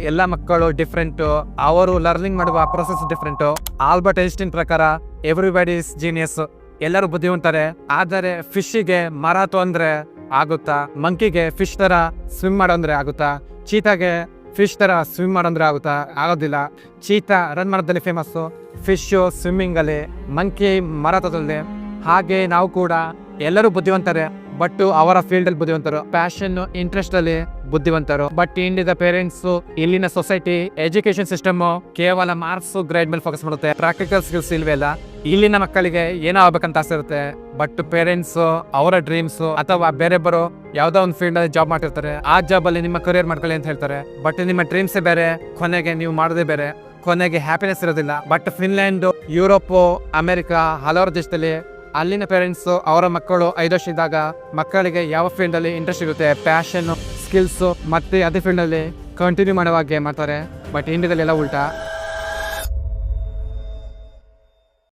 ಎಲ್ಲ ಮಕ್ಕಳು ಡಿಫ್ರೆಂಟ್ ಅವರು ಲರ್ನಿಂಗ್ ಮಾಡುವ ಪ್ರೊಸೆಸ್ ಡಿಫ್ರೆಂಟ್ ಆಲ್ಬರ್ಟ್ ಐನ್ಸ್ಟೈನ್ ಪ್ರಕಾರ ಎವ್ರಿಬಡಿ ಇಸ್ ಜೀನಿಯಸ್ ಎಲ್ಲರೂ ಬುದ್ಧಿವಂತಾರೆ. ಆದರೆ ಫಿಶ್ಗೆ ಮರ ತೊಂದ್ರೆ ಆಗುತ್ತಾ? ಮಂಕಿಗೆ ಫಿಶ್ ತರ ಸ್ವಿಮ್ ಮಾಡೋಂದ್ರೆ ಆಗುತ್ತಾ? ಚೀತಾಗೆ ಫಿಶ್ ತರ ಸ್ವಿಮ್ ಮಾಡೋಂದ್ರೆ ಆಗುತ್ತಾ? ಆಗೋದಿಲ್ಲ. ಚೀತಾ ರನ್ ಮಾಡೋದಲ್ಲಿ ಫೇಮಸ್ಸು ಫಿಶ್ ಸ್ವಿಮ್ಮಿಂಗ್ ಅಲ್ಲಿ ಮಂಕಿ ಮರ ತೊಗೊಳ್ಳಿ ಹಾಗೆ ನಾವು ಕೂಡ ಎಲ್ಲರೂ ಬುದ್ಧಿವಂತರೆ. ಬಟ್ ಅವರ ಫೀಲ್ಡ್ ಅಲ್ಲಿ ಬುದ್ಧಿವಂತರು ಪ್ಯಾಷನ್ ಇಂಟ್ರೆಸ್ಟ್ ಅಲ್ಲಿ ಬುದ್ಧಿವಂತರು. ಬಟ್ ಇಂಡಿಯಾದ ಪೇರೆಂಟ್ಸ್ ಇಲ್ಲಿನ ಸೊಸೈಟಿ ಎಜುಕೇಶನ್ ಸಿಸ್ಟಮ್ ಕೇವಲ ಮಾರ್ಕ್ಸ್ ಗ್ರೇಡ್ ಮೇಲೆ ಫೋಕಸ್ ಮಾಡುತ್ತೆ. ಪ್ರಾಕ್ಟಿಕಲ್ ಸ್ಕಿಲ್ಸ್ ಇಲ್ವೇ ಇಲ್ಲ. ಇಲ್ಲಿನ ಮಕ್ಕಳಿಗೆ ಏನೋ ಆಗ್ಬೇಕಂತ ಆಸೆ ಇರುತ್ತೆ. ಬಟ್ ಪೇರೆಂಟ್ಸ್ ಅವರ ಡ್ರೀಮ್ಸ್ ಅಥವಾ ಬೇರೆಬ್ಬರು ಯಾವ್ದೋ ಒಂದು ಫೀಲ್ಡ್ ಅಲ್ಲಿ ಜಾಬ್ ಮಾಡಿರ್ತಾರೆ ಆ ಜಾಬ್ ಅಲ್ಲಿ ನಿಮ್ಮ ಕರಿಯರ್ ಮಾಡ್ಕೊಳ್ಳಿ ಅಂತ ಹೇಳ್ತಾರೆ. ಬಟ್ ನಿಮ್ಮ ಡ್ರೀಮ್ಸ್ ಬೇರೆ, ಕೊನೆಗೆ ನೀವು ಮಾಡೋದೇ ಬೇರೆ. ಕೊನೆಗೆ ಹ್ಯಾಪಿನೆಸ್ ಇರೋದಿಲ್ಲ. ಬಟ್ ಫಿನ್ಲ್ಯಾಂಡ್ ಯುರೋಪ್ ಅಮೆರಿಕ ಹಲವಾರು ದೇಶದಲ್ಲಿ ಅಲ್ಲಿನ ಪೇರೆಂಟ್ಸು ಅವರ ಮಕ್ಕಳು ಐದು ವರ್ಷ ಇದ್ದಾಗ ಮಕ್ಕಳಿಗೆ ಯಾವ ಫೀಲ್ಡ್ ಅಲ್ಲಿ ಇಂಟ್ರೆಸ್ಟ್ ಇರುತ್ತೆ ಪ್ಯಾಷನ್ನು ಸ್ಕಿಲ್ಸ್ ಮತ್ತೆ ಅದೇ ಫೀಲ್ಡ್ ಅಲ್ಲಿ ಕಂಟಿನ್ಯೂ ಮಾಡುವಾಗೆ ಮಾಡ್ತಾರೆ. ಬಟ್ ಇಂಡಿಯಾದಲ್ಲಿ ಎಲ್ಲ ಉಲ್ಟಾ.